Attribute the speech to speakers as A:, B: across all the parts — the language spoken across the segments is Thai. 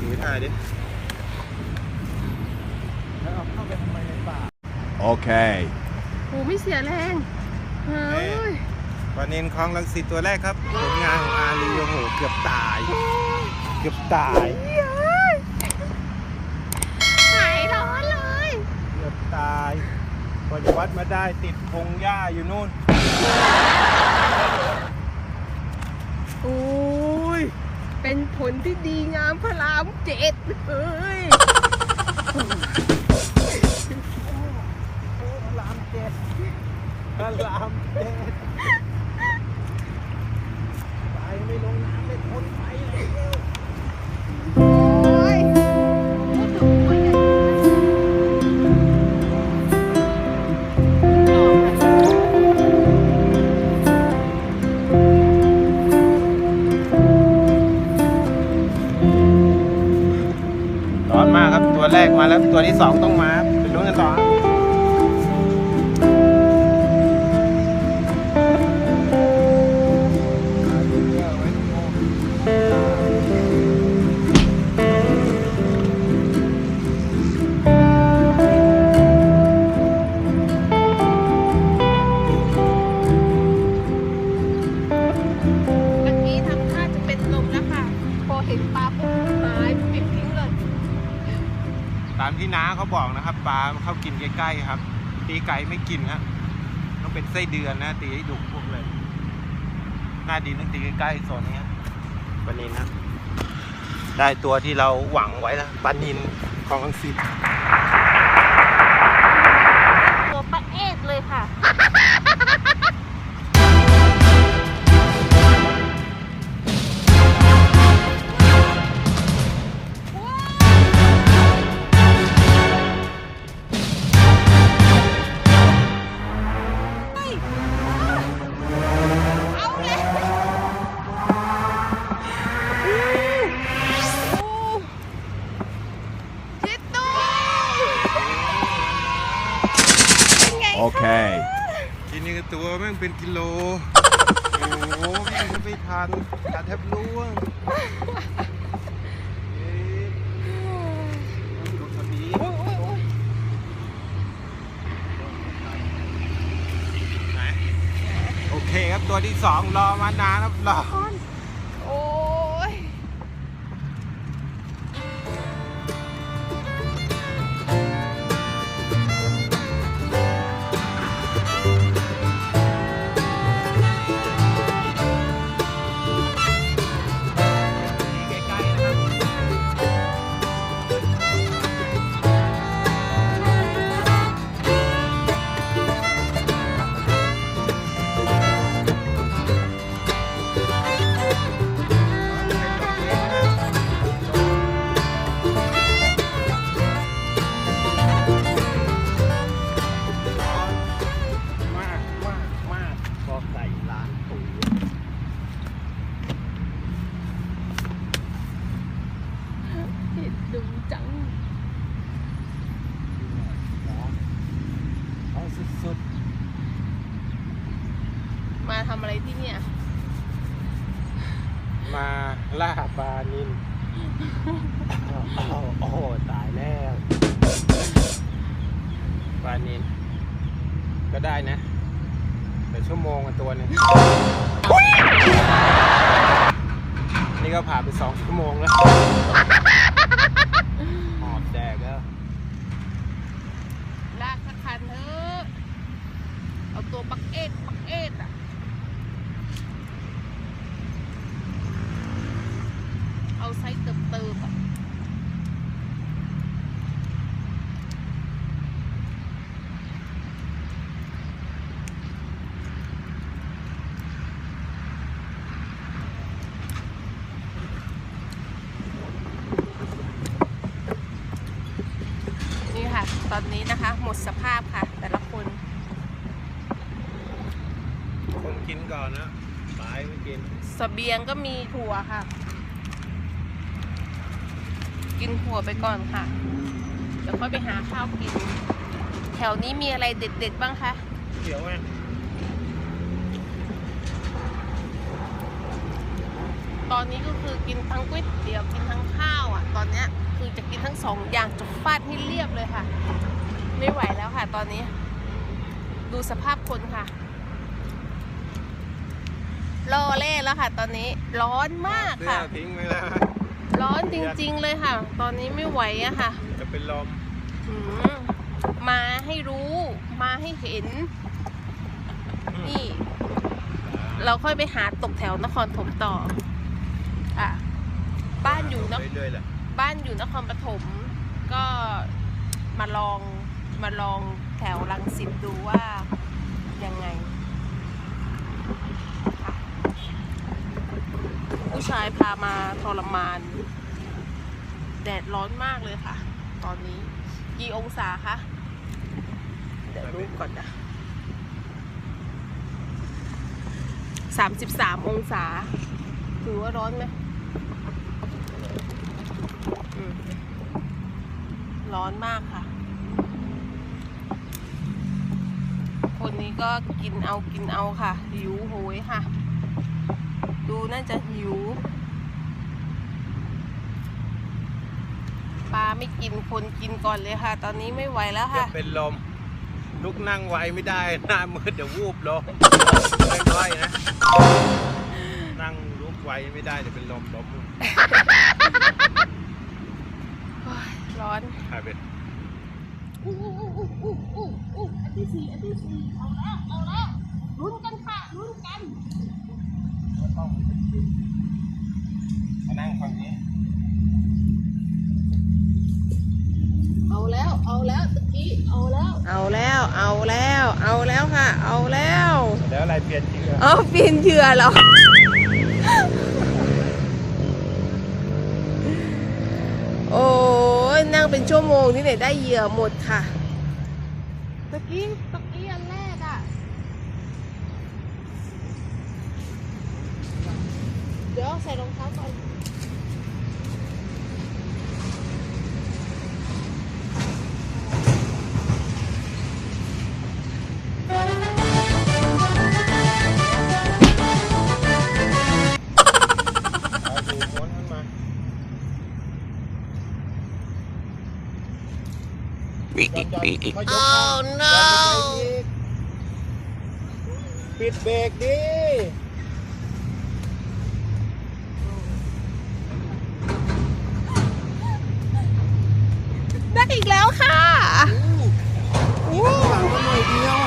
A: ถือถ่ายดิแล้วเอาเข้าไปทำไมในป่า
B: Okay.
C: โหไม่เสียแรงเฮ้ย
A: ปลานินคลองลังสิตตัวแรกครับผลงานของอาลีโอ้โหเกือบตาย เกือบตาย
C: หายร้อนเลย
A: เกือบตาย กว่าจะวัดมาได้ติดพงหญ้าอยู่นู่น
C: โอ้ย เป็นผลที่ดีงามพระรามเจ็ดเฮ้ย
A: ลามเจ็ดลามเจ็ด
C: ตี
A: ไก่ไม่กินครับต้องเป็นไส้เดือนนะ ตีให้ดุพวกเลย หน้าดินต้องตีใกล้ๆโซนนี้ครับปลานินครับได้ตัวที่เราหวังไว้แล้วปลานินของลังสิต
C: ค
A: ครับตัวที่สองรอมานานครับรอ
C: เอ็
A: ด
C: อะเอา
A: ไซ
C: ส์เติบเติบอะนี่ค่ะตอนนี้นะคะ หมดสภาพค่ะ แต่ละคน
A: คนกินก่อนนะปลายไม่กิน
C: สเสบียงก็มีถั่วค่ะ กินถั่วไปก่อนค่ะ เดี๋ยวค่อยไปหาข้าวกิน แถวนี้มีอะไรเด็ดๆบ้างคะ
A: เดี๋ยวไง
C: ตอนนี้ก็คือกินทั้งก๋วยเตี๋ยวกินทั้งข้าวอะ ตอนเนี้ยคือจะกินทั้งสองอย่างจบฟาดให้เรียบเลยค่ะ ไม่ไหวแล้วค่ะ ตอนนี้ ดูสภาพคนค่ะ รอเล่แล้วค่ะ ตอนนี้ร้อนมาก
A: เสื้อ
C: ค่ะ
A: ทิ้งไว้แล้ว
C: ร้อนจริงๆเลยค่ะ ตอนนี้ไม่ไหวอะค่ะ
A: จะเป็นลม
C: อืมมาให้รู้มาให้เห็น นี่ เราค่อยไปหาตกแถวนครถมต่ออะบ้านอยู่นค
A: เรื่อยๆแหละ
C: บ้านอยู่นครปฐมก็มาลองมาลองแถวรังสิตดูว่ายังไงค่ะ ผู้ชายพามาทรมาน แดดร้อนมากเลยค่ะ ตอนนี้กี่องศาคะ เดี๋ยวดูก่อนนะสามสิบสามองศา ถือว่าร้อนไหมร้อนมากค่ะ คนนี้ก็กินเอากินเอาค่ะหิวโหยค่ะ น่าจะหิว ปลาไม่กินคนกินก่อนเลยค่ะ ตอนนี้ไม่ไหวแล้ว
A: จะ
C: ค่ะ
A: เป็นลม ลุกนั่งไวไม่ได้ หน้ามืดเดี๋ยววูบลงค่อยๆนะ นั่งลุกไวไม่ได้เดี๋ยวเป็นลมล้ม
C: โอ๊ยร้อน
A: หายไป
C: อู้อู้อู้อู้อู้อู้อันที่สี่อันที่สี่เอาแล้วเอาแล้วลุ้นกันค่ะลุ้นกัน
A: มานั่งฝั่งนี้
C: เอาแล้ว เอาแล้วตะกี้ เอาแล้ว เอาแล้ว เอาแล้ว เอาแล้วค่ะ เอาแล้ว
A: แล้วอะไรเปลี่ยนจริงเหรอ
C: เอาเปลี่ยนเหยื่อเหรอ โอ้ยนั่งเป็นชั่วโมงที่ไหนได้เหยื่อหมดค่ะ ตะกี้ตะกี้อันแรกอะ เดี๋ยวใส่รองเท้าก่อน
A: เอาดูม้วนขึ้นมา
B: อีกอีกอีกอีก
A: oh no ปิดเบรกดิ
C: อีกแล้วค่ะ
A: นี่ข้างหลังมาหน่อยเดียว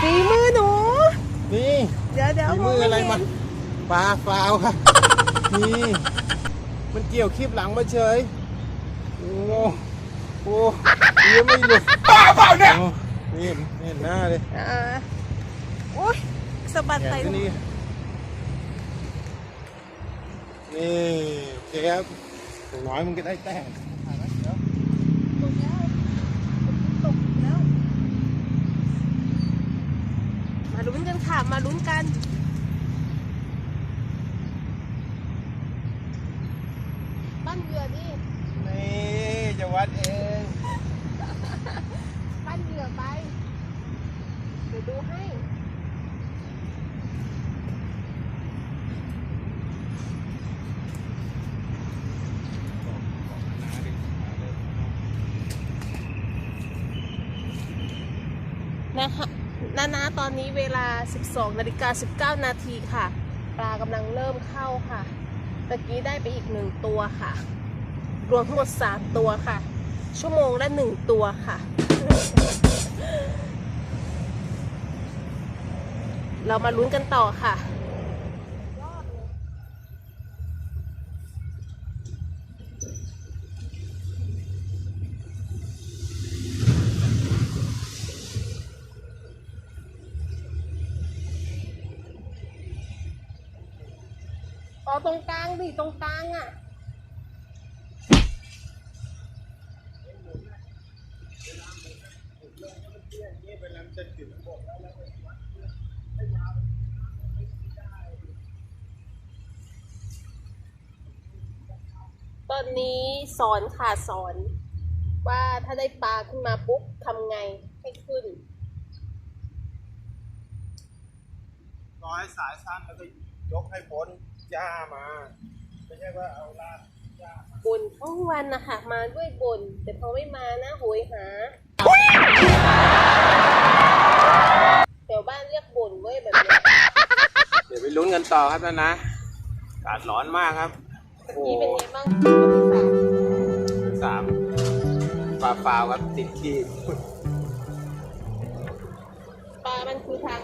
C: ฝีมือหนู
A: นี่
C: เดี๋ยวเดี๋ยว
A: มีมืออะไร
C: ง
A: มา
C: เห็น
A: ปลาฟาวครับนี่มันเกี่ยวคลิปหลังมาเฉย โอ้โหโอ้ยังไม่หลุดปลาเปล่าเนี่ยนี่เห็นเห็นหน้าเลย
C: อ่าโอ๊ยสะบัด
A: แข
C: ใส่
A: นที่นี่นี่โอเคครับอย่างน้อยมันก็ได้แต้มถ่ายไว้เดี๋ยว
C: ตกแล้วตกแล้ว มา ลุ้นกันค่ะ มาลุ้นกัน ปั้นเหยื่อดิ
A: นี่จะวัดเอง
C: ปั้นเหยื่อไป เดี๋ยวดูให้ นะคะนานาตอนนี้เวลา 12นาฬิกา19 นาทีค่ะ ปลากำลังเริ่มเข้าค่ะตะกี้ได้ไปอีกหนึ่งตัวค่ะ รวมทั้งหมด 3 ตัวค่ะ ชั่วโมงละ1ตัวค่ะ เรามาลุ้นกันต่อค่ะ อ๋อตรงกลางดิ ตรงกลางอะตอนนี้สอนค่ะสอน ว่าถ้าได้ปลาขึ้นมาปุ๊บทำไงให้ขึ้น
A: ร้อยสายสั้นแล้วก็ยกให้พ้นหญ้ามา ไม่ใช่ว่าเอาลากหญ้ามา
C: บนทั้งวันนะคะมาด้วยบนแต่พอไม่มานะโหยหาแถวบ้านเรียกบนเว้ยแบบเนี้ย
A: เดี๋ยวไปลุ้นกันต่อครับนะนะอากาศร้อนมากครับ
C: เมื่อกี้เป็นไงบ้างตัวที่สาม
A: สามปลาเปล่าครับติดขี้
C: ปลามันคือทาง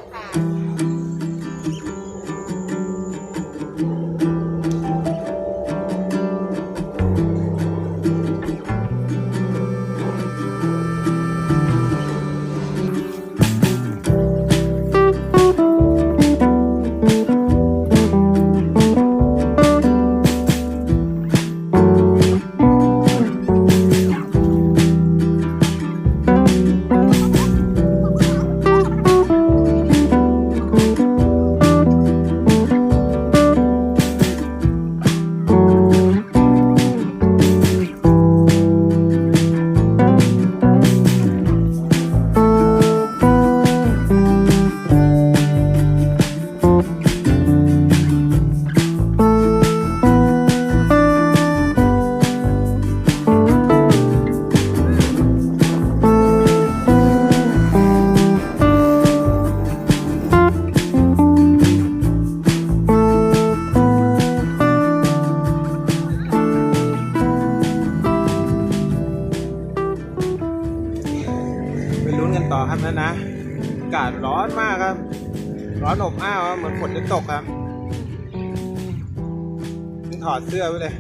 A: สื้อไปเลย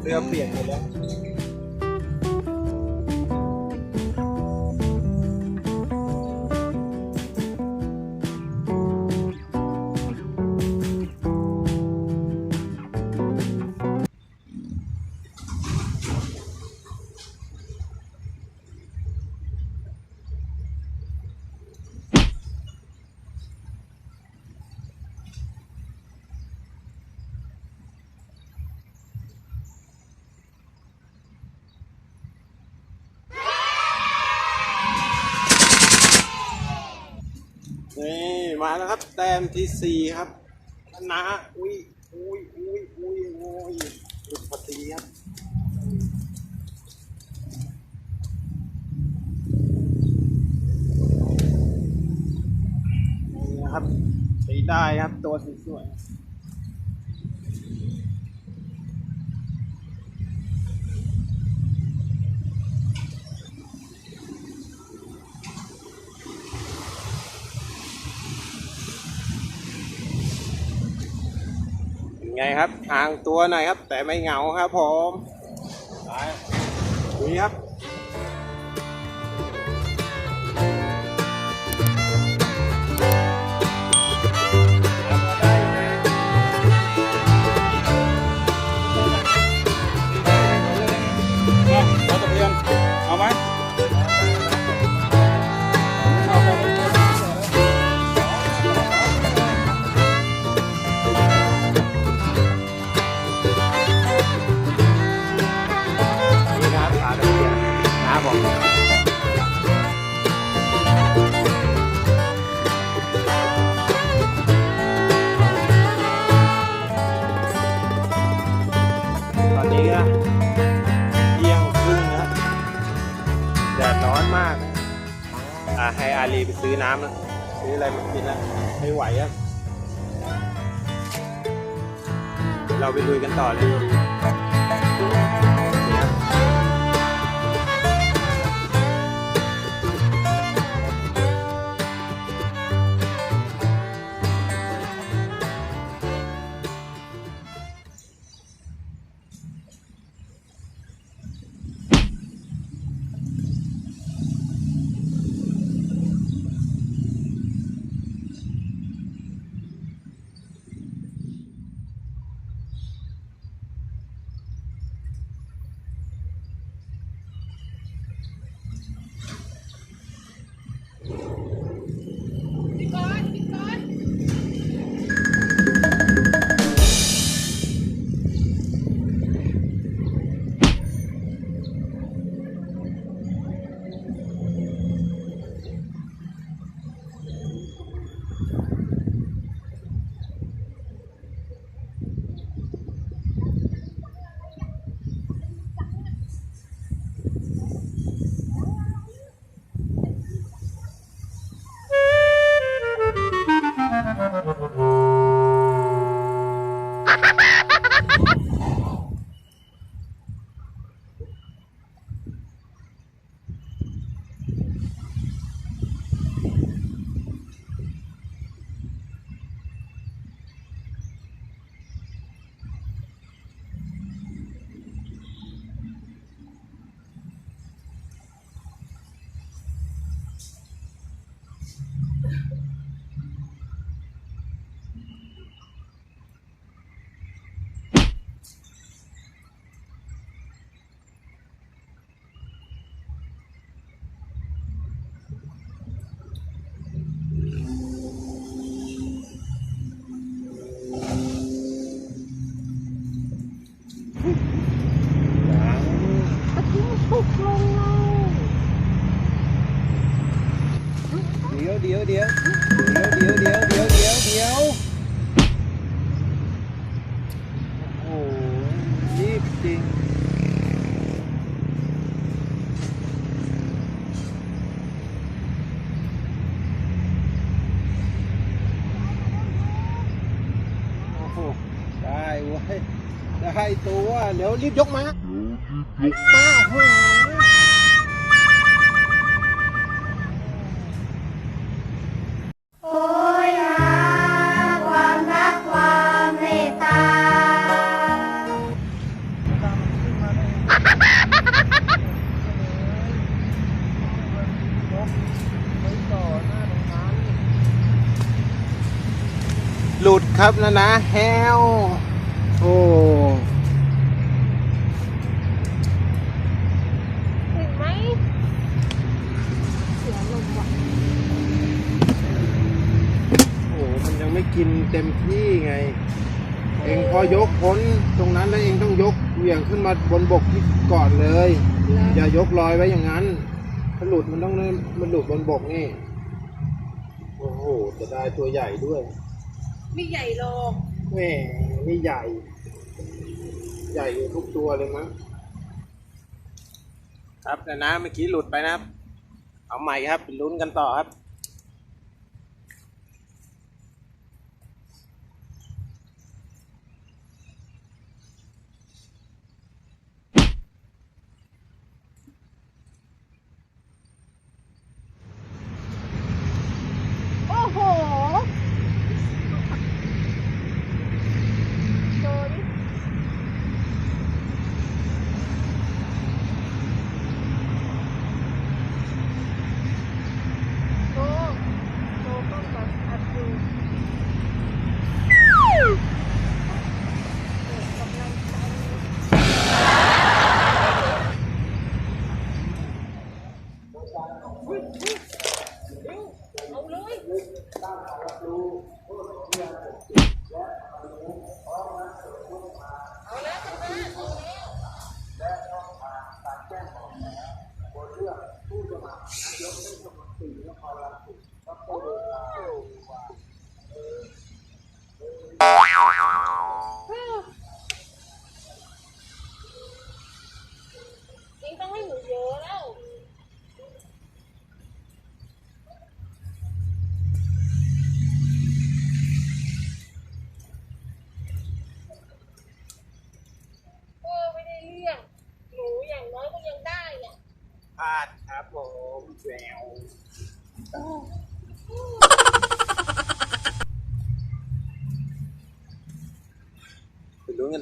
A: เสื้อเปลี่ยนหมดแล้ว มาแล้วครับ แต้มที่สี่ครับนะอุ้ยอุ้ยอุ้ยอุ้ยอุ้ยหลุดพอดีครับนี่นะครับสีได้ครับตัวสวยๆ ไงครับห่างตัวหน่อยครับ แต่ไม่เหงาครับผมไปดูครับ
D: น้ำ
A: แล้วซื้ออะไรมากินแล้วไม่ไหวอะเราไปลุยกันต่อเลย
C: ตั
A: วเดี๋ยวรีบยกมาเดี๋ยวรีบยกมาโอ้หลุดครับนะนะแฮว กินเต็มที่ไง เองพอยกพ้นตรงนั้นแล้วเองต้องยกเหวี่ยงขึ้นมาบนบกที่ก่อนเลย อย่ายกลอยไว้อย่างนั้นถ้าหลุดมันต้องมันหลุดบนบกนี่โอ้โหจะได้ตัวใหญ่ด้วย
C: ไม่ใหญ่หรอก
A: แหมนี่ใหญ่ ใหญ่อยู่ทุกตัวเลยมั้งครับแต่นะเมื่อกี้หลุดไปนะครับ เอาใหม่ครับลุ้นกันต่อครับ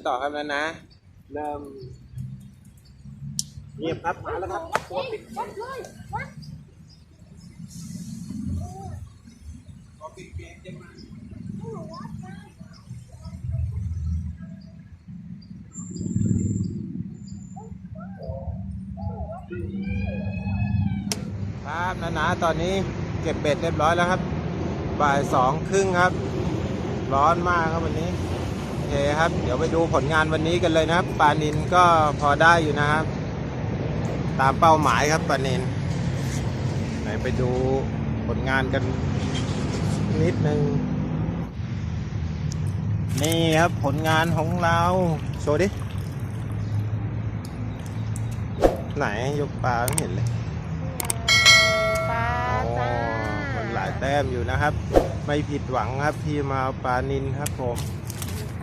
A: ต่อครับนะนะ เริ่มเงียบครับมาแล้วครับตัวปิด
C: วัดเลยวัด
A: ตัวปิดเกมจะมาครับนะนะตอนนี้เก็บเบ็ดเรียบร้อยแล้วครับ บ่ายสองครึ่งครับ ร้อนมากครับวันนี้โอ เคครับ เดี๋ยวไปดูผลงานวันนี้กันเลยนะครับปลานินก็พอได้อยู่นะครับ ตามเป้าหมายครับปลานินไหนไปดูผลงานกันนิดนึงนี่ครับผลงานของเรา โชว์ดิ ไหนยกปลาไม่เห็นเลย
C: ปลา
A: โอ้
C: จ้า
A: มันหลายแต้มอยู่นะครับ ไม่ผิดหวังครับที่มาเอาปลานินครับผม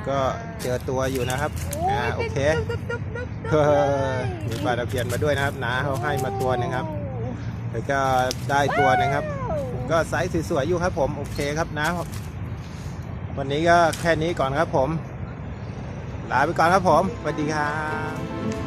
A: ก็เจอตัวอยู่นะครับ
C: โอ้
A: อ่ายโอเค
C: ดุ๊บดุ๊บดุ๊บดุ๊บ
A: เฮ้ยมีปลาตะเพียนมาด้วยนะครับนาเขาให้มาตัวหนึงครับแล้วก็ได้ตัวหนึงครับ ก็ไซส์สวยๆอยู่ครับ ผมโอเคครับนะ วันนี้ก็แค่นี้ก่อนครับผม ลาไปก่อนครับผมสวัสดีครับ